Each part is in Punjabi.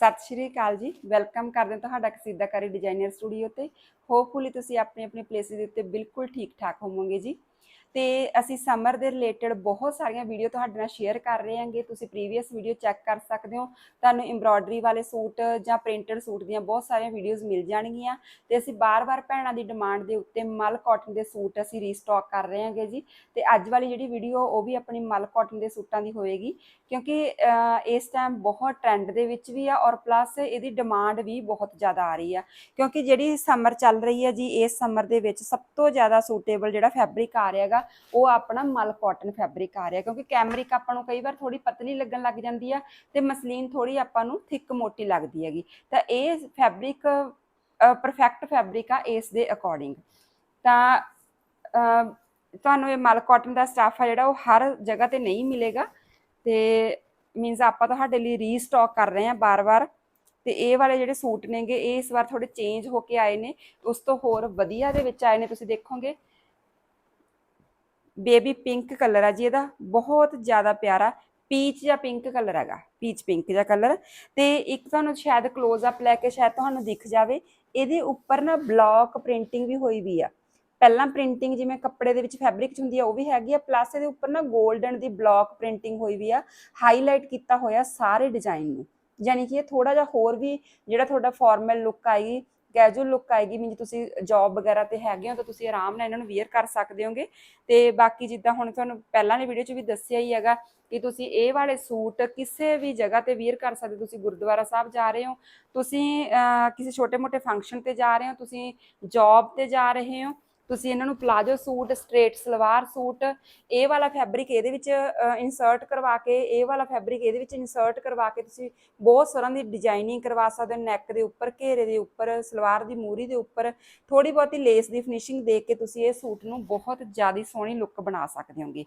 ਸਤਿ ਸ਼੍ਰੀ ਅਕਾਲ ਜੀ। ਵੈਲਕਮ ਕਰਦੇ ਹਾਂ ਤੁਹਾਡਾ ਕਸੀਦਾਕਾਰੀ ਡਿਜ਼ਾਈਨਰ ਸਟੂਡੀਓ ਤੇ। ਹੋਪਫੁਲੀ ਤੁਸੀਂ ਆਪਣੇ ਆਪਣੇ ਪਲੇਸਿਸ ਦੇ ਉੱਤੇ ਬਿਲਕੁਲ ਠੀਕ ਠਾਕ ਹੋਵੋਗੇ ਜੀ। ਤੇ ਅਸੀਂ ਸਮਰ ਦੇ ਰਿਲੇਟਡ ਬਹੁਤ ਸਾਰੀਆਂ ਵੀਡੀਓ ਤੁਹਾਡੇ ਨਾਲ ਸ਼ੇਅਰ ਕਰ ਰਹੇ ਹਾਂਗੇ। ਤੁਸੀਂ ਪ੍ਰੀਵੀਅਸ ਵੀਡੀਓ ਚੈੱਕ ਕਰ ਸਕਦੇ ਹੋ। ਤੁਹਾਨੂੰ ਐਮਬ੍ਰੋਇਡਰੀ ਵਾਲੇ ਸੂਟ ਜਾਂ ਪ੍ਰਿੰਟਡ ਸੂਟ ਦੀਆਂ ਬਹੁਤ ਸਾਰੀਆਂ ਵੀਡੀਓਜ਼ ਮਿਲ ਜਾਣਗੀਆਂ। ਤੇ ਅਸੀਂ ਬਾਰ-ਬਾਰ ਭੈਣਾਂ ਦੀ ਡਿਮਾਂਡ ਦੇ ਉੱਤੇ ਮਲ ਕਾਟਨ ਦੇ ਸੂਟ ਅਸੀਂ ਰੀਸਟਾਕ ਕਰ ਰਹੇ ਹਾਂਗੇ ਜੀ। ਤੇ ਅੱਜ ਵਾਲੀ ਜਿਹੜੀ ਵੀਡੀਓ ਉਹ ਵੀ ਆਪਣੀ ਮਲ ਕਾਟਨ ਦੇ ਸੂਟਾਂ ਦੀ ਹੋਏਗੀ। ਕਿਉਂਕਿ ਇਸ ਟਾਈਮ ਬਹੁਤ ਟ੍ਰੈਂਡ ਦੇ ਵਿੱਚ ਵੀ ਆ ਔਰ ਪਲੱਸ ਇਹਦੀ ਡਿਮਾਂਡ ਵੀ ਬਹੁਤ ਜ਼ਿਆਦਾ ਆ ਰਹੀ ਆ। ਕਿਉਂਕਿ ਜਿਹੜੀ ਸਮਰ ਚੱਲ ਰਹੀ ਹੈ ਜੀ, ਇਸ ਸਮਰ ਦੇ ਵਿੱਚ ਸਭ ਤੋਂ ਜ਼ਿਆਦਾ ਸੂਟੇਬਲ ਜਿਹੜਾ ਫੈਬਰਿਕ ਆ ਰਿਹਾਗਾ, ਉਹ ਆਪਣਾ ਮਲ ਕਾਟਨ ਫੈਬਰਿਕ ਆ ਰਿਹਾ, ਕਿਉਂਕਿ ਕੈਮਰਿਕ ਆਪਾਂ ਨੂੰ ਕਈ ਵਾਰ ਥੋੜੀ ਪਤਲੀ ਲੱਗਣ ਲੱਗ ਜਾਂਦੀ ਆ ਤੇ ਮਸਲੀਨ ਥੋੜੀ ਆਪਾਂ ਨੂੰ ਥਿੱਕ ਮੋਟੀ ਲੱਗਦੀ ਹੈਗੀ। ਤਾਂ ਇਹ ਫੈਬਰਿਕ ਪਰਫੈਕਟ ਫੈਬਰਿਕ ਆ ਇਸ ਦੇ ਅਕੋਰਡਿੰਗ ਤਾਂ ਤੁਹਾਨੂੰ ਇਹ ਮਲ ਕਾਟਨ ਦਾ ਸਟਾਫ ਆ ਜਿਹੜਾ, ਉਹ ਹਰ ਜਗ੍ਹਾ ਤੇ ਨਹੀਂ ਮਿਲੇਗਾ। ਤੇ ਮੀਨਸ ਆਪਾਂ ਤੁਹਾਡੇ ਲਈ ਰੀਸਟਾਕ ਕਰ ਰਹੇ ਹਾਂ ਬਾਰ-ਬਾਰ। ਤੇ ਇਹ ਵਾਲੇ ਜਿਹੜੇ ਸੂਟ ਨੇਗੇ, ਇਹ ਇਸ ਵਾਰ ਥੋੜੇ ਚੇਂਜ ਹੋ ਕੇ ਆਏ ਨੇ। ਉਸ ਤੋਂ ਹੋਰ ਵਧੀਆ ਦੇ ਵਿੱਚ ਆਏ ਨੇ, ਤੁਸੀਂ ਦੇਖੋਗੇ। ਬੇਬੀ ਪਿੰਕ ਕਲਰ ਆ ਜੀ ਇਹਦਾ, ਬਹੁਤ ਜ਼ਿਆਦਾ ਪਿਆਰਾ ਪੀਚ ਜਾਂ ਪਿੰਕ ਕਲਰ ਹੈਗਾ, ਪੀਚ ਪਿੰਕ ਜਾਂ ਕਲਰ। ਤੇ ਇੱਕ ਤੁਹਾਨੂੰ ਸ਼ਾਇਦ ক্লোਜ਼ ਅਪ ਲੈ ਕੇ ਸ਼ਾਇਦ ਤੁਹਾਨੂੰ ਦਿਖ ਜਾਵੇ, ਇਹਦੇ ਉੱਪਰ ਨਾ ਬਲੌਕ ਪ੍ਰਿੰਟਿੰਗ ਵੀ ਹੋਈ ਵੀ ਆ। ਪਹਿਲਾਂ ਪ੍ਰਿੰਟਿੰਗ ਜਿਵੇਂ ਕੱਪੜੇ ਦੇ ਵਿੱਚ ਫੈਬਰਿਕ ਚ ਹੁੰਦੀ ਆ, ਉਹ ਵੀ ਹੈਗੀ ਆ ਪਲੱਸ ਇਹਦੇ ਉੱਪਰ ਨਾ 골ਡਨ ਦੀ ਬਲੌਕ ਪ੍ਰਿੰਟਿੰਗ ਹੋਈ ਵੀ ਆ ਹਾਈਲਾਈਟ ਕੀਤਾ ਹੋਇਆ ਸਾਰੇ ਡਿਜ਼ਾਈਨ ਨੂੰ। ਯਾਨੀ ਕਿ ਇਹ ਥੋੜਾ ਜਿਹਾ ਹੋਰ ਵੀ ਜਿਹੜਾ ਤੁਹਾਡਾ ਫਾਰਮਲ ਲੁੱਕ ਆਈ ਕੈਜੂਅਲ ਲੁੱਕ ਆਏਗੀ ਮੀਨ ਤੁਸੀਂ ਜੌਬ ਵਗੈਰਾ ਤੇ ਹੈਗੇ ਹੋ ਤਾਂ ਤੁਸੀਂ ਆਰਾਮ ਨਾਲ ਇਹਨਾਂ ਨੂੰ ਵੇਅਰ ਕਰ ਸਕਦੇ ਹੋਗੇ। ਤੇ ਬਾਕੀ ਜਿੱਦਾਂ ਹੁਣ ਤੁਹਾਨੂੰ ਪਹਿਲਾਂ ਵਾਲੀ ਵੀਡੀਓ 'ਚ ਵੀ ਦੱਸਿਆ ਹੀ ਹੈਗਾ ਕਿ ਤੁਸੀਂ ਇਹ ਵਾਲੇ ਸੂਟ ਕਿਸੇ ਵੀ ਜਗ੍ਹਾ ਤੇ ਵੇਅਰ ਕਰ ਸਕਦੇ ਤੁਸੀਂ ਗੁਰਦੁਆਰਾ ਸਾਹਿਬ ਜਾ ਰਹੇ ਹੋ, ਤੁਸੀਂ ਕਿਸੇ ਛੋਟੇ-ਮੋਟੇ ਫੰਕਸ਼ਨ ਤੇ ਜਾ ਰਹੇ ਹੋ, ਤੁਸੀਂ ਜੌਬ ਤੇ ਜਾ ਰਹੇ ਹੋ ਤੁਸੀਂ ਇਹਨਾਂ ਨੂੰ palazzo suit, straight salwar suit, ਇਹ ਵਾਲਾ ਫੈਬਰਿਕ ਇਹਦੇ ਵਿੱਚ ਇਨਸਰਟ ਕਰਵਾ ਕੇ, ਇਹ ਵਾਲਾ ਫੈਬਰਿਕ ਇਹਦੇ ਵਿੱਚ ਇਨਸਰਟ ਕਰਵਾ ਕੇ ਤੁਸੀਂ ਬਹੁਤ ਸਾਰਾਂ ਦੀ ਡਿਜ਼ਾਈਨਿੰਗ ਕਰਵਾ ਸਕਦੇ ਹੋ। ਨੈਕ ਦੇ ਉੱਪਰ, ਘੇਰੇ ਦੇ ਉੱਪਰ, ਸਲਵਾਰ ਦੀ ਮੂਰੀ ਦੇ ਉੱਪਰ। ਥੋੜੀ ਬਹੁਤੀ ਲੇਸ ਦੀ ਫਿਨਿਸ਼ਿੰਗ ਦੇ ਕੇ ਤੁਸੀਂ ਇਹ ਸੂਟ ਨੂੰ ਬਹੁਤ ਜ਼ਿਆਦਾ ਸੋਹਣੀ ਲੁੱਕ ਬਣਾ ਸਕਦੇ ਹੋਗੇ।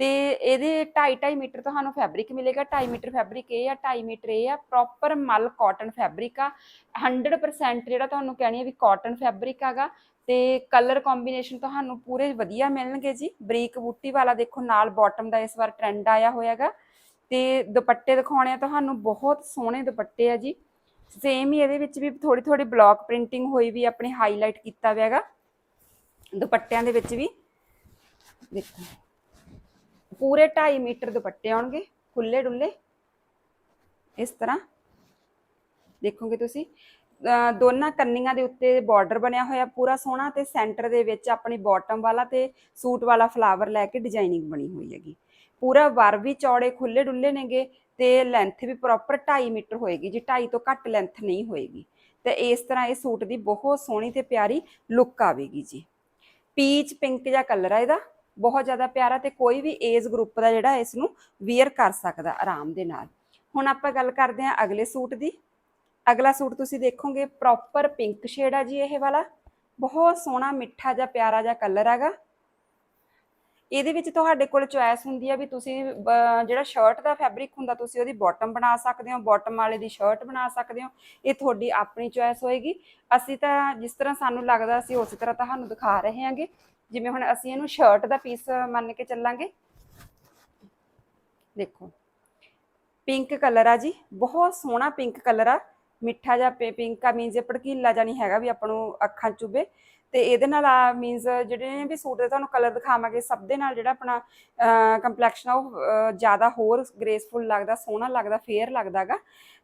ਤੇ ਇਹਦੇ 2.5 2.5 ਮੀਟਰ ਤੁਹਾਨੂੰ ਫੈਬਰਿਕ ਮਿਲੇਗਾ। 2.5 ਮੀਟਰ ਫੈਬਰਿਕ ਇਹ ਆ 2.5 ਮੀਟਰ ਇਹ ਆ। ਪ੍ਰੋਪਰ ਮਲ ਕਾਟਨ ਫੈਬਰਿਕ ਆ। 100% ਜਿਹੜਾ ਤੁਹਾਨੂੰ ਕਹਿਣੀ ਹੈ ਵੀ ਕਾਟਨ ਫੈਬਰਿਕ ਆਗਾ ਤੇ ਕਲਰ ਕੰਬੀਨੇਸ਼ਨ ਤੁਹਾਨੂੰ ਪੂਰੇ ਵਧੀਆ ਮਿਲਣਗੇ ਜੀ। ਬਰੀਕ ਬੂਟੀ ਵਾਲਾ ਦੇਖੋ, ਨਾਲ ਬਾਟਮ ਦਾ ਇਸ ਵਾਰ ਟ੍ਰੈਂਡ ਆਇਆ ਹੋਇਆਗਾ। ਤੇ ਦੁਪੱਟੇ ਦਿਖਾਉਣੇ ਆ ਤੁਹਾਨੂੰ, ਬਹੁਤ ਸੋਹਣੇ ਦੁਪੱਟੇ ਆ ਜੀ। ਸੇਮ ਹੀ ਇਹਦੇ ਵਿੱਚ ਵੀ ਥੋੜੀ ਥੋੜੀ ਬਲੌਕ ਪ੍ਰਿੰਟਿੰਗ ਹੋਈ ਵੀ ਆਪਣੇ ਹਾਈਲਾਈਟ ਕੀਤਾ ਹੋਇਆਗਾ। ਦੁਪੱਟਿਆਂ ਦੇ ਵਿੱਚ ਵੀ। ਦੇਖੋ। ਪੂਰੇ 2.5 ਮੀਟਰ ਦੁਪੱਟੇ ਆਉਣਗੇ ਖੁੱਲੇ ਡੁੱਲੇ ਇਸ ਤਰ੍ਹਾਂ। ਦੇਖੋਗੇ ਤੁਸੀਂ। ਦੋਨਾਂ ਕੰਨੀਆਂ ਦੇ ਉੱਤੇ ਬਾਰਡਰ ਬਣਿਆ ਹੋਇਆ, ਪੂਰਾ ਸੋਹਣਾ ਤੇ ਸੈਂਟਰ ਦੇ ਵਿੱਚ ਆਪਣੀ ਬਾਟਮ ਵਾਲਾ ਤੇ ਸੂਟ ਵਾਲਾ ਫਲਾਵਰ ਲੈ ਕੇ ਡਿਜ਼ਾਈਨਿੰਗ ਬਣੀ ਹੋਈ ਹੈਗੀ। ਪੂਰਾ ਵਰ ਵੀ ਚੌੜੇ ਖੁੱਲੇ ਡੁੱਲੇ ਨੇਗੇ ਤੇ ਲੈਂਥ ਵੀ ਪ੍ਰੋਪਰ 2.5 ਮੀਟਰ ਹੋਏਗੀ ਜੀ। 2.5 ਤੋਂ ਘੱਟ ਲੈਂਥ ਨਹੀਂ ਹੋਏਗੀ। ਤੇ ਇਸ ਤਰ੍ਹਾਂ ਇਹ ਸੂਟ ਦੀ ਬਹੁਤ ਸੋਹਣੀ ਤੇ ਪਿਆਰੀ ਲੁੱਕ ਆਵੇਗੀ ਜੀ। ਪੀਚ ਪਿੰਕ ਜਿਹਾ ਕਲਰ ਆ ਇਹਦਾ। ਬਹੁਤ ਜ਼ਿਆਦਾ ਪਿਆਰਾ ਤੇ ਕੋਈ ਵੀ ਏਜ ਗਰੁੱਪ ਦਾ ਜਿਹੜਾ ਇਸ ਨੂੰ ਵੀਅਰ ਕਰ ਸਕਦਾ ਆਰਾਮ ਦੇ ਨਾਲ। ਹੁਣ ਆਪਾਂ ਗੱਲ ਕਰਦੇ ਹਾਂ ਅਗਲੇ ਸੂਟ ਦੀ। ਅਗਲਾ ਸੂਟ ਤੁਸੀਂ ਦੇਖੋਗੇ ਪ੍ਰੋਪਰ ਪਿੰਕ ਸ਼ੇਡ ਆ ਜੀ ਇਹ ਵਾਲਾ। ਬਹੁਤ ਸੋਹਣਾ, ਮਿੱਠਾ ਜਿਹਾ, ਪਿਆਰਾ ਜਿਹਾ ਕਲਰ ਹੈਗਾ। ਇਹਦੇ ਵਿੱਚ ਤੁਹਾਡੇ ਕੋਲ ਚੁਆਇਸ ਹੁੰਦੀ ਆ ਵੀ ਤੁਸੀਂ ਜਿਹੜਾ ਸ਼ਰਟ ਦਾ ਫੈਬਰਿਕ ਹੁੰਦਾ, ਤੁਸੀਂ ਉਹਦੀ ਬਾਟਮ ਬਣਾ ਸਕਦੇ ਹੋ ਬਾਟਮ ਵਾਲੇ ਦੀ ਸ਼ਰਟ ਬਣਾ ਸਕਦੇ ਹੋ। ਇਹ ਤੁਹਾਡੀ ਆਪਣੀ ਚੁਆਇਸ ਹੋਏਗੀ। ਅਸੀਂ ਤਾਂ ਜਿਸ ਤਰ੍ਹਾਂ ਸਾਨੂੰ ਲੱਗਦਾ, ਅਸੀਂ ਉਸੇ ਤਰ੍ਹਾਂ ਤੁਹਾਨੂੰ ਦਿਖਾ ਰਹੇ ਹਾਂਗੇ। ਜਿਵੇਂ ਹੁਣ ਅਸੀਂ ਇਹਨੂੰ ਸ਼ਰਟ ਦਾ ਪੀਸ ਮੰਨ ਕੇ ਚੱਲਾਂਗੇ। ਦੇਖੋ ਪਿੰਕ ਕਲਰ ਆ ਜੀ। ਬਹੁਤ ਸੋਹਣਾ ਪਿੰਕ ਕਲਰ ਆ। ਮਿੱਠਾ ਜਿਹਾ ਪਿੰਕ ਆ ਮੀਨਸ ਇਹ ਭੜਕੀਲਾ ਜਿਹਾ ਨਹੀਂ ਹੈਗਾ ਵੀ ਆਪਾਂ ਨੂੰ ਅੱਖਾਂ 'ਚ ਤੇ ਇਹਦੇ ਨਾਲ ਆ ਮੀਨਸ ਜਿਹੜੇ ਨੇ ਵੀ ਸੂਟ ਦੇ ਤੁਹਾਨੂੰ ਕਲਰ ਦਿਖਾਵਾਂਗੇ, ਸਭ ਦੇ ਨਾਲ ਜਿਹੜਾ ਆਪਣਾ ਕੰਪਲੈਕਸ਼ਨ ਆ ਉਹ ਜ਼ਿਆਦਾ ਹੋਰ ਗ੍ਰੇਸਫੁਲ ਲੱਗਦਾ, ਸੋਹਣਾ ਲੱਗਦਾ ਫੇਅਰ ਲੱਗਦਾਗਾ।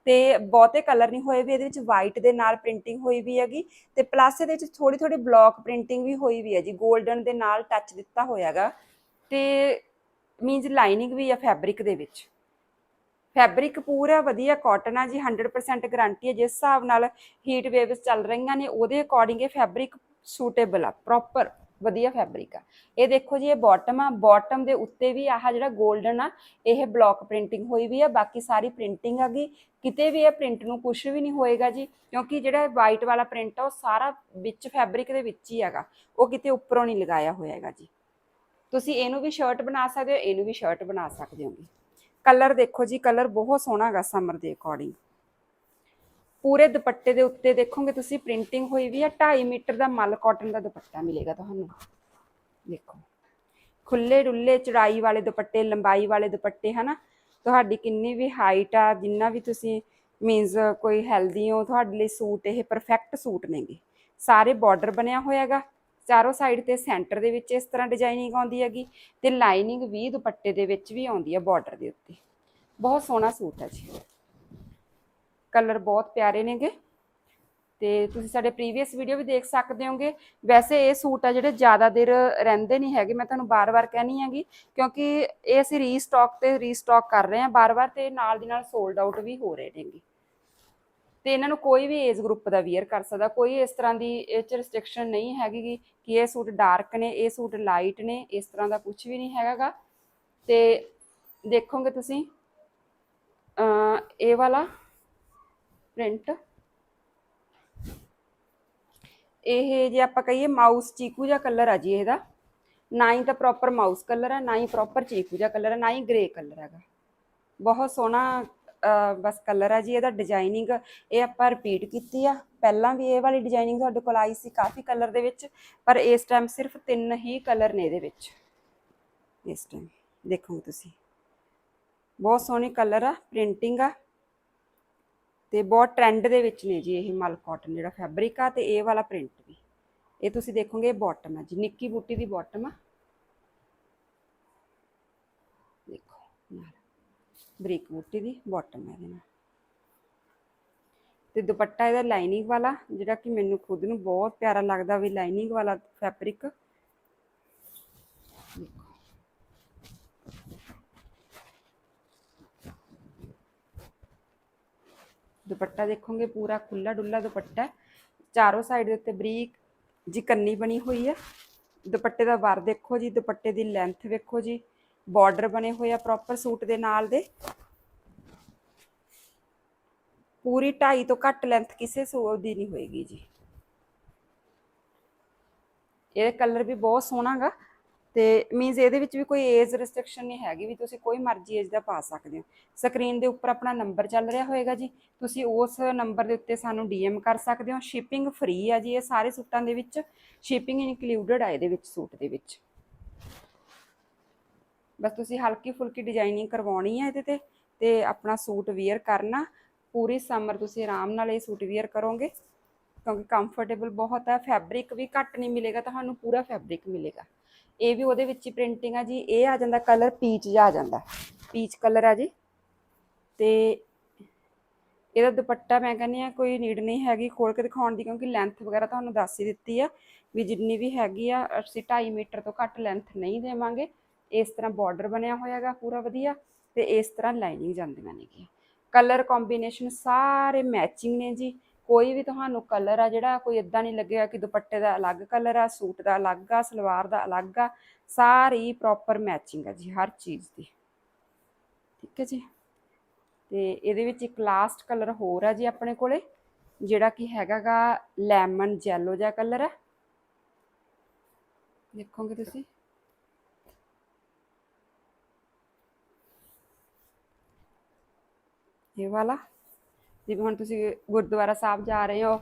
ਤੇ ਬਹੁਤੇ ਕਲਰ ਨਹੀਂ ਹੋਏ ਵੀ, ਇਹਦੇ ਵਿੱਚ ਵਾਈਟ ਦੇ ਨਾਲ ਪ੍ਰਿੰਟਿੰਗ ਹੋਈ ਵੀ ਹੈਗੀ ਤੇ ਪਲੱਸ ਇਹਦੇ ਵਿੱਚ ਥੋੜੀ ਥੋੜੀ ਬਲੌਕ ਪ੍ਰਿੰਟਿੰਗ ਵੀ ਹੋਈ ਵੀ ਹੈ ਜੀ 골ਡਨ ਦੇ ਨਾਲ ਟੱਚ ਦਿੱਤਾ ਹੋਇਆਗਾ। ਤੇ ਮੀਨਸ ਲਾਈਨਿੰਗ ਵੀ ਆ ਫੈਬਰਿਕ ਦੇ ਵਿੱਚ। ਫੈਬਰਿਕ ਪੂਰਾ ਵਧੀਆ ਕਾਟਨ ਆ ਜੀ 100% ਗਾਰੰਟੀ ਹੈ ਜਿਸ ਹਿਸਾਬ ਨਾਲ ਹੀਟ ਵੇਵਸ ਚੱਲ ਰਹੀਆਂ ਨੇ, ਉਹਦੇ ਅਕੋਰਡਿੰਗ ਇਹ ਫੈਬਰਿਕ ਸੂਟੇਬਲ ਆ ਪ੍ਰੋਪਰ ਵਧੀਆ ਫੈਬਰਿਕ ਆ। ਇਹ ਦੇਖੋ ਜੀ, ਇਹ ਬਾਟਮ ਆ। ਬਾਟਮ ਦੇ ਉੱਤੇ ਵੀ ਆਹ ਜਿਹੜਾ 골ਡਨ ਆ, ਇਹ ਬਲੌਕ ਪ੍ਰਿੰਟਿੰਗ ਹੋਈ ਵੀ ਆ, ਬਾਕੀ ਸਾਰੀ ਪ੍ਰਿੰਟਿੰਗ ਹੈਗੀ ਕਿਤੇ ਵੀ ਇਹ ਪ੍ਰਿੰਟ ਨੂੰ ਕੁਝ ਵੀ ਨਹੀਂ ਹੋਏਗਾ ਜੀ, ਕਿਉਂਕਿ ਜਿਹੜਾ ਵਾਈਟ ਵਾਲਾ ਪ੍ਰਿੰਟ ਆ, ਉਹ ਸਾਰਾ ਵਿੱਚ ਫੈਬਰਿਕ ਦੇ ਵਿੱਚ ਹੀ ਹੈਗਾ। ਉਹ ਕਿਤੇ ਉੱਪਰੋਂ ਨਹੀਂ ਲਗਾਇਆ ਹੋਇਆ ਹੈਗਾ ਜੀ। ਤੁਸੀਂ ਇਹਨੂੰ ਵੀ ਸ਼ਰਟ ਬਣਾ ਸਕਦੇ ਹੋ, ਇਹਨੂੰ ਵੀ ਸ਼ਰਟ ਬਣਾ ਸਕਦੇ ਹੋਗੇ ਕਲਰ ਦੇਖੋ ਜੀ ਕਲਰ ਬਹੁਤ ਸੋਹਣਾ ਹੈਗਾ ਸਮਰ ਦੇ ਅਕੋਰਡਿੰਗ ਪੂਰੇ ਦੁਪੱਟੇ ਦੇ ਉੱਤੇ ਦੇਖੋਗੇ ਤੁਸੀਂ ਪ੍ਰਿੰਟਿੰਗ ਹੋਈ ਵੀ ਆ 2.5 ਮੀਟਰ ਦਾ ਮਲ ਕਾਟਨ ਦਾ ਦੁਪੱਟਾ ਮਿਲੇਗਾ ਤੁਹਾਨੂੰ। ਦੇਖੋ ਖੁੱਲੇ ਡੁੱਲੇ ਚੜਾਈ ਵਾਲੇ ਦੁਪੱਟੇ, ਲੰਬਾਈ ਵਾਲੇ ਦੁਪੱਟੇ, ਹਨਾ? ਤੁਹਾਡੀ ਕਿੰਨੀ ਵੀ ਹਾਈਟ ਆ, ਜਿੰਨਾ ਵੀ ਤੁਸੀਂ ਮੀਨਸ ਕੋਈ ਹੈਲਦੀ ਹੋ, ਤੁਹਾਡੇ ਲਈ ਸੂਟ ਇਹ ਪਰਫੈਕਟ ਸੂਟ ਨੇਗੇ। ਸਾਰੇ ਬਾਰਡਰ ਬਣਿਆ ਹੋਇਆ ਹੈਗਾ। ਚਾਰੋਂ ਸਾਈਡ ਤੇ ਸੈਂਟਰ ਦੇ ਵਿੱਚ ਇਸ ਤਰ੍ਹਾਂ ਡਿਜ਼ਾਈਨਿੰਗ ਆਉਂਦੀ ਹੈਗੀ ਤੇ ਲਾਈਨਿੰਗ ਵੀ ਦੁਪੱਟੇ ਦੇ ਵਿੱਚ ਵੀ ਆਉਂਦੀ ਹੈ ਬਾਰਡਰ ਦੇ ਉੱਤੇ। ਬਹੁਤ ਸੋਹਣਾ ਸੂਟ ਹੈ ਜੀ। ਕਲਰ ਬਹੁਤ ਪਿਆਰੇ ਨੇਗੇ। ਤੇ ਤੁਸੀਂ ਸਾਡੇ ਪ੍ਰੀਵੀਅਸ ਵੀਡੀਓ ਵੀ ਦੇਖ ਸਕਦੇ ਹੋਗੇ। ਵੈਸੇ ਇਹ ਸੂਟ ਆ ਜਿਹੜੇ ਜ਼ਿਆਦਾ ਦੇਰ ਰਹਿੰਦੇ ਨਹੀਂ ਹੈਗੇ, ਮੈਂ ਤੁਹਾਨੂੰ ਬਾਰ-ਬਾਰ ਕਹਿਣੀ ਹੈਗੀ, ਕਿਉਂਕਿ ਇਹ ਅਸੀਂ ਰੀਸਟਾਕ ਤੇ ਰੀਸਟਾਕ ਕਰ ਰਹੇ ਹਾਂ ਬਾਰ-ਬਾਰ ਤੇ ਨਾਲ ਦੀ ਨਾਲ ਸੋਲਡ ਆਊਟ ਵੀ ਹੋ ਰਹੇ ਨੇਗੇ। ਤੇ ਇਹਨਾਂ ਨੂੰ ਕੋਈ ਵੀ ਏਜ ਗਰੁੱਪ ਦਾ ਵੀਅਰ ਕਰ ਸਕਦਾ, ਕੋਈ ਇਸ ਤਰ੍ਹਾਂ ਦੀ ਇਹ ਚ ਰਿਸਟ੍ਰਿਕਸ਼ਨ ਨਹੀਂ ਹੈਗੀ ਕਿ ਇਹ ਸੂਟ ਡਾਰਕ ਨੇ, ਇਹ ਸੂਟ ਲਾਈਟ ਨੇ, ਇਸ ਤਰ੍ਹਾਂ ਦਾ ਕੁਝ ਵੀ ਨਹੀਂ ਹੈਗਾਗਾ ਤੇ ਦੇਖੋਗੇ ਤੁਸੀਂ ਇਹ ਵਾਲਾ ਪ੍ਰਿੰਟ ਇਹ ਜੇ ਆਪਾਂ ਕਹੀਏ ਮਾਊਸ ਚੀਕੂ ਜਿਹਾ ਕਲਰ ਆ ਜੀ ਇਹਦਾ। ਨਾ ਹੀ ਤਾਂ ਪ੍ਰੋਪਰ ਮਾਊਸ ਕਲਰ ਹੈ ਨਾ ਹੀ ਪ੍ਰੋਪਰ ਚੀਕੂ ਜਿਹਾ ਕਲਰ ਹੈ ਨਾ ਹੀ ਗ੍ਰੇ ਕਲਰ ਹੈਗਾ। ਬਹੁਤ ਸੋਹਣਾ ਬਸ ਕਲਰ ਆ ਜੀ ਇਹਦਾ ਡਿਜ਼ਾਈਨਿੰਗ ਇਹ ਆਪਾਂ ਰਿਪੀਟ ਕੀਤੀ ਆ। ਪਹਿਲਾਂ ਵੀ ਇਹ ਵਾਲੀ ਡਿਜ਼ਾਈਨਿੰਗ ਤੁਹਾਡੇ ਕੋਲ ਆਈ ਸੀ ਕਾਫੀ ਕਲਰ ਦੇ ਵਿੱਚ, ਪਰ ਇਸ ਟਾਈਮ ਸਿਰਫ ਤਿੰਨ ਹੀ ਕਲਰ ਨੇ ਇਹਦੇ ਵਿੱਚ। ਇਸ ਟਾਈਮ ਦੇਖੋਗੇ ਤੁਸੀਂ। ਬਹੁਤ ਸੋਹਣੀ ਕਲਰ ਆ ਪ੍ਰਿੰਟਿੰਗ ਆ। ਤੇ ਬਹੁਤ ਟ੍ਰੈਂਡ ਦੇ ਵਿੱਚ ਨੇ ਜੀ ਇਹ ਮਲ ਕਾਟਨ ਜਿਹੜਾ ਫੈਬਰਿਕ ਆ ਤੇ ਇਹ ਵਾਲਾ ਪ੍ਰਿੰਟ ਵੀ। ਇਹ ਤੁਸੀਂ ਦੇਖੋਗੇ ਬਾਟਮ ਆ ਜੀ, ਨਿੱਕੀ ਬੂਟੀ ਦੀ ਬਾਟਮ ਆ। ਦੇਖੋ, ਨਾਲ ਬਰੀਕ ਬੂਟੀ ਦੀ ਬਾਟਮ ਹੈ ਇਹਦੇ ਨਾਲ। ਤੇ ਦੁਪੱਟਾ ਇਹਦਾ ਲਾਈਨਿੰਗ ਵਾਲਾ, ਜਿਹੜਾ ਕਿ ਮੈਨੂੰ ਖੁਦ ਨੂੰ ਬਹੁਤ ਪਿਆਰਾ ਲੱਗਦਾ ਵੀ ਲਾਈਨਿੰਗ ਵਾਲਾ ਫੈਬਰਿਕ ਦੁਪੱਟਾ ਦੇਖੋਗੇ, ਪੂਰਾ ਖੁੱਲਾ ਡੁੱਲਾ ਦੁਪੱਟਾ ਹੈ। ਚਾਰੋਂ ਸਾਈਡ ਦੇ ਉੱਤੇ ਬਰੀਕ ਜੀ ਕੰਨੀ ਬਣੀ ਹੋਈ ਹੈ। ਦੁਪੱਟੇ ਦਾ ਵਰ ਦੇਖੋ ਜੀ, ਦੁਪੱਟੇ ਦੀ ਲੈਂਥ ਵੇਖੋ ਜੀ। ਬਾਰਡਰ ਬਣੇ ਹੋਏ ਆ ਪ੍ਰੋਪਰ ਸੂਟ ਦੇ ਨਾਲ ਦੇ। ਪੂਰੀ 2.5 ਤੋਂ ਘੱਟ ਲੈਂਥ ਕਿਸੇ ਸੂਟ ਦੀ ਨਹੀਂ ਹੋਏਗੀ ਜੀ। ਇਹ ਕਲਰ ਵੀ ਬਹੁਤ ਸੋਹਣਾ ਗਾ। ਤੇ ਮੀਨਸ ਇਹਦੇ ਵਿੱਚ ਵੀ ਕੋਈ ਏਜ ਰਿਸਟ੍ਰਿਕਸ਼ਨ ਨਹੀਂ ਹੈਗੀ ਵੀ ਤੁਸੀਂ ਕੋਈ ਮਰਜ਼ੀ ਏਜ ਦਾ ਪਾ ਸਕਦੇ ਹੋ। ਸਕਰੀਨ ਦੇ ਉੱਪਰ ਆਪਣਾ ਨੰਬਰ ਚੱਲ ਰਿਹਾ ਹੋਏਗਾ ਜੀ। ਤੁਸੀਂ ਉਸ ਨੰਬਰ ਦੇ ਉੱਤੇ ਸਾਨੂੰ ਡੀਐਮ ਕਰ ਸਕਦੇ ਹੋ। ਸ਼ਿਪਿੰਗ ਫ੍ਰੀ ਆ ਜੀ, ਇਹ ਸਾਰੇ ਸੂਟਾਂ ਦੇ ਵਿੱਚ। ਸ਼ਿਪਿੰਗ ਇਨਕਲੂਡਡ ਆ ਇਹਦੇ ਵਿੱਚ ਸੂਟ ਦੇ ਵਿੱਚ। ਬਸ ਤੁਸੀਂ ਹਲਕੀ ਫੁਲਕੀ ਡਿਜ਼ਾਈਨਿੰਗ ਕਰਵਾਉਣੀ ਹੈ ਇਹਦੇ ਤੇ ਤੇ ਆਪਣਾ ਸੂਟ ਵੇਅਰ ਕਰਨਾ। ਪੂਰੀ ਸਮਰ ਤੁਸੀਂ ਆਰਾਮ ਨਾਲ ਇਹ ਸੂਟ ਵੇਅਰ ਕਰੋਗੇ। ਕਿਉਂਕਿ ਕੰਫਰਟੇਬਲ ਬਹੁਤ ਹੈ ਫੈਬਰਿਕ ਵੀ ਘੱਟ ਨਹੀਂ ਮਿਲੇਗਾ, ਤੁਹਾਨੂੰ ਪੂਰਾ ਫੈਬਰਿਕ ਮਿਲੇਗਾ। ਇਹ ਵੀ ਉਹਦੇ ਵਿੱਚ ਹੀ ਪ੍ਰਿੰਟਿੰਗ ਆ ਜੀ, ਇਹ ਆ ਜਾਂਦਾ ਕਲਰ ਪੀਚ ਜਿਹਾ ਆ ਜਾਂਦਾ। ਪੀਚ ਕਲਰ ਆ ਜੀ। ਤੇ ਇਹਦਾ ਦੁਪੱਟਾ ਮੈਂ ਕਹਿੰਦੀ ਆ ਕੋਈ ਨੀਡ ਨਹੀਂ ਹੈਗੀ ਖੋਲ ਕੇ ਦਿਖਾਉਣ ਦੀ, ਕਿਉਂਕਿ ਲੈਂਥ ਵਗੈਰਾ ਤੁਹਾਨੂੰ ਦੱਸ ਹੀ ਦਿੱਤੀ ਆ ਵੀ ਜਿੰਨੀ ਵੀ ਹੈਗੀ ਆ, ਅਸੀਂ 2.5 ਮੀਟਰ ਤੋਂ ਘੱਟ ਲੈਂਥ ਨਹੀਂ ਦੇਵਾਂਗੇ। ਇਸ ਤਰ੍ਹਾਂ ਬਾਰਡਰ ਬਣਿਆ ਹੋਇਆਗਾ ਪੂਰਾ ਵਧੀਆ ਤੇ ਇਸ ਤਰ੍ਹਾਂ ਲਾਈਨਿੰਗ ਜਾਂਦੀਆਂ ਨੇਗੀਆਂ। ਕਲਰ ਕੰਬੀਨੇਸ਼ਨ ਸਾਰੇ ਮੈਚਿੰਗ ਨੇ ਜੀ। ਕੋਈ ਵੀ ਤੁਹਾਨੂੰ ਕਲਰ ਆ ਜਿਹੜਾ ਕੋਈ ਇਦਾਂ ਨਹੀਂ ਲੱਗੇਗਾ ਕਿ ਦੁਪੱਟੇ ਦਾ ਅਲੱਗ ਕਲਰ ਆ, ਸੂਟ ਦਾ ਅਲੱਗ ਆ, ਸਲਵਾਰ ਦਾ ਅਲੱਗ ਆ, ਸਾਰੀ ਪ੍ਰੋਪਰ ਮੈਚਿੰਗ ਆ ਜੀ ਹਰ ਚੀਜ਼ ਦੀ। ਠੀਕ ਹੈ ਜੀ? ਤੇ ਇਹਦੇ ਵਿੱਚ ਇੱਕ ਲਾਸਟ ਕਲਰ ਹੋਰ ਆ ਜੀ ਆਪਣੇ ਕੋਲੇ, ਜਿਹੜਾ ਕਿ ਹੈਗਾਗਾ ਲੈਮਨ ਜੈਲੋ ਜਿਹਾ ਕਲਰ ਆ। ਦੇਖੋਗੇ ਤੁਸੀਂ? ਇਹ ਵਾਲਾ। ਜਿਵੇਂ ਹੁਣ ਤੁਸੀਂ ਗੁਰਦੁਆਰਾ ਸਾਹਿਬ ਜਾ ਰਹੇ ਹੋ,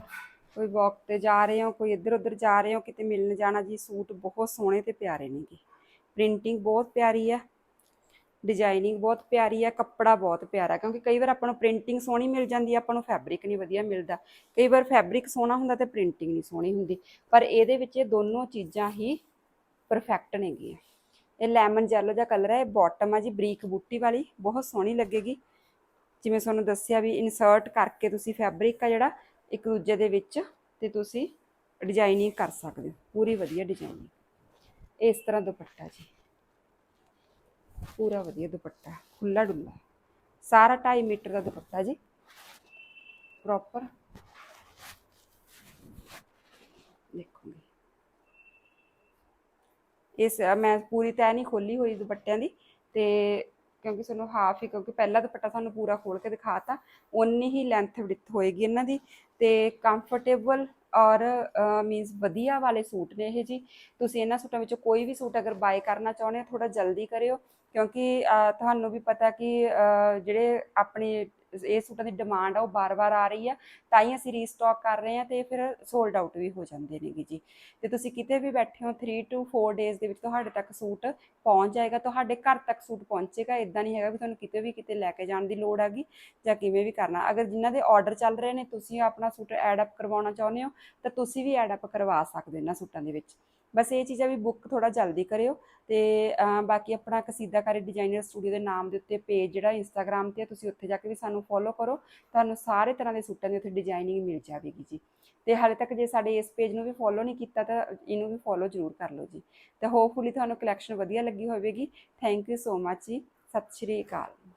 ਕੋਈ ਵਾਕ ਤੇ ਜਾ ਰਹੇ ਹੋ, ਕੋਈ ਇੱਧਰ ਉੱਧਰ ਜਾ ਰਹੇ ਹੋ, ਕਿਤੇ ਮਿਲਣ ਜਾਣਾ ਜੀ, ਸੂਟ ਬਹੁਤ ਸੋਹਣੇ ਤੇ ਪਿਆਰੇ ਨੇਗੇ ਪ੍ਰਿੰਟਿੰਗ ਬਹੁਤ ਪਿਆਰੀ ਹੈ ਡਿਜ਼ਾਈਨਿੰਗ ਬਹੁਤ ਪਿਆਰੀ ਹੈ ਕੱਪੜਾ ਬਹੁਤ ਪਿਆਰਾ, ਕਿਉਂਕਿ ਕਈ ਵਾਰ ਆਪਾਂ ਨੂੰ ਪ੍ਰਿੰਟਿੰਗ ਸੋਹਣੀ ਮਿਲ ਜਾਂਦੀ ਹੈ ਆਪਾਂ ਨੂੰ ਫੈਬਰਿਕ ਨਹੀਂ ਵਧੀਆ ਮਿਲਦਾ। ਕਈ ਵਾਰ ਫੈਬਰਿਕ ਸੋਹਣਾ ਹੁੰਦਾ ਤੇ ਪ੍ਰਿੰਟਿੰਗ ਨਹੀਂ ਸੋਹਣੀ ਹੁੰਦੀ, ਪਰ ਇਹਦੇ ਵਿੱਚ ਇਹ ਦੋਨੋਂ ਚੀਜ਼ਾਂ ਹੀ ਪਰਫੈਕਟ ਨੇਗੀਆਂ। ਇਹ ਲੈਮਨ ਜੈਲੋ ਜਿਹਾ ਕਲਰ ਹੈ ਇਹ ਬਾਟਮ ਆ ਜੀ, ਬਰੀਕ ਬੂਟੀ ਵਾਲੀ, ਬਹੁਤ ਸੋਹਣੀ ਲੱਗੇਗੀ। ਜਿਵੇਂ ਤੁਹਾਨੂੰ ਦੱਸਿਆ ਵੀ ਇਨਸਰਟ ਕਰਕੇ ਤੁਸੀਂ ਫੈਬਰਿਕ ਆ ਜਿਹੜਾ, ਇੱਕ ਦੂਜੇ ਦੇ ਵਿੱਚ ਤੇ ਤੁਸੀਂ ਡਿਜ਼ਾਈਨਿੰਗ ਕਰ ਸਕਦੇ ਹੋ। ਪੂਰੀ ਵਧੀਆ ਡਿਜ਼ਾਈਨਿੰਗ ਇਸ ਤਰ੍ਹਾਂ ਦੁਪੱਟਾ ਜੀ। ਪੂਰਾ ਵਧੀਆ ਦੁਪੱਟਾ ਖੁੱਲਾ ਡੁੱਲਾ। ਸਾਰਾ 2.5 ਮੀਟਰ ਦਾ ਦੁਪੱਟਾ ਜੀ। ਪ੍ਰੋਪਰ ਦੇਖੋਗੇ ਇਸ, ਮੈਂ ਪੂਰੀ ਤੈ ਨਹੀਂ ਖੋਲੀ ਹੋਈ ਦੁਪੱਟਿਆਂ ਦੀ ਤੇ ਕਿਉਂਕਿ ਸਾਨੂੰ ਹਾਫ ਹੀ, ਕਿਉਂਕਿ ਪਹਿਲਾ ਦੁਪੱਟਾ ਸਾਨੂੰ ਪੂਰਾ ਖੋਲ ਕੇ ਦਿਖਾਤਾ ਉਨੀ ਹੀ ਲੈਂਥ ਵਿਡਥ ਹੋਏਗੀ ਇਹਨਾਂ ਦੀ। ਤੇ ਕੰਫਰਟੇਬਲ ਔਰ ਮੀਨਸ ਵਧੀਆ ਵਾਲੇ ਸੂਟ ਨੇ ਇਹ ਜੀ। ਤੁਸੀਂ ਇਹਨਾਂ ਸੂਟਾਂ ਵਿੱਚੋਂ ਕੋਈ ਵੀ ਸੂਟ ਅਗਰ ਬਾਏ ਕਰਨਾ ਚਾਹੁੰਦੇ ਹੋ ਥੋੜਾ ਜਲਦੀ ਕਰਿਓ। ਕਿਉਂਕਿ ਤੁਹਾਨੂੰ ਵੀ ਪਤਾ ਕਿ ਜਿਹੜੇ ਆਪਣੇ ਇਹ ਸੂਟਾਂ ਦੀ ਡਿਮਾਂਡ ਆ ਉਹ ਬਾਰ-ਬਾਰ ਆ ਰਹੀ ਆ, ਤਾਂ ਹੀ ਅਸੀਂ ਰੀਸਟਾਕ ਕਰ ਰਹੇ ਹਾਂ ਤੇ ਫਿਰ ਸੋਲਡ ਆਊਟ ਵੀ ਹੋ ਜਾਂਦੇ ਨੇਗੇ ਜੀ। ਤੇ ਤੁਸੀਂ ਕਿਤੇ ਵੀ ਬੈਠੇ ਹੋ 3 ਟੂ 4 ਡੇਜ਼ ਦੇ ਵਿੱਚ ਤੁਹਾਡੇ ਤੱਕ ਸੂਟ ਪਹੁੰਚ ਜਾਏਗਾ, ਤੁਹਾਡੇ ਘਰ ਤੱਕ ਸੂਟ ਪਹੁੰਚੇਗਾ ਇਦਾਂ ਨਹੀਂ ਹੈਗਾ ਵੀ ਤੁਹਾਨੂੰ ਕਿਤੇ ਵੀ ਕਿਤੇ ਲੈ ਕੇ ਜਾਣ ਦੀ ਲੋੜ ਹੈਗੀ ਜਾਂ ਕਿਵੇਂ ਵੀ ਕਰਨਾ। ਅਗਰ ਜਿਨ੍ਹਾਂ ਦੇ ਆਰਡਰ ਚੱਲ ਰਹੇ ਨੇ, ਤੁਸੀਂ ਆਪਣਾ ਸੂਟ ਐਡ ਅਪ ਕਰਵਾਉਣਾ ਚਾਹੁੰਦੇ ਹੋ, ਤਾਂ ਤੁਸੀਂ ਵੀ ਐਡ ਅਪ ਕਰਵਾ ਸਕਦੇ ਹੋ ਇਹਨਾਂ ਸੂਟਾਂ ਦੇ ਵਿੱਚ। ਬਸ ਇਹ ਚੀਜ਼ਾਂ ਵੀ ਬੁੱਕ ਥੋੜਾ ਜਲਦੀ ਕਰਿਓ ਤੇ ਬਾਕੀ ਆਪਣਾ ਕਸੀਦਾਕਾਰੀ ਡਿਜ਼ਾਈਨਰ ਸਟੂਡੀਓ ਦੇ ਨਾਮ ਦੇ ਉੱਤੇ ਪੇਜ ਜਿਹੜਾ ਇੰਸਟਾਗ੍ਰam ਤੇ ਹੈ, ਤੁਸੀਂ ਉੱਥੇ ਜਾ ਕੇ ਵੀ ਸਾਨੂੰ ਫੋਲੋ ਕਰੋ। ਤੁਹਾਨੂੰ ਸਾਰੇ ਤਰ੍ਹਾਂ ਦੇ ਸੂਟਾਂ ਦੀ ਉੱਥੇ ਡਿਜ਼ਾਈਨਿੰਗ ਮਿਲ ਜਾਵੇਗੀ ਜੀ। ਤੇ ਹਾਲੇ ਤੱਕ ਜੇ ਸਾਡੇ ਇਸ ਪੇਜ ਨੂੰ ਵੀ ਫੋਲੋ ਨਹੀਂ ਕੀਤਾ ਤਾਂ ਇਹਨੂੰ ਵੀ ਫੋਲੋ ਜ਼ਰੂਰ ਕਰ ਲਓ ਜੀ। ਤੇ ਹੋਪਫੁਲੀ ਤੁਹਾਨੂੰ ਕਲੈਕਸ਼ਨ ਵਧੀਆ ਲੱਗੀ ਹੋਵੇਗੀ। ਥੈਂਕ ਯੂ ਸੋ ਮਚ ਜੀ। ਸਤਿ ਸ਼੍ਰੀ ਅਕਾਲ।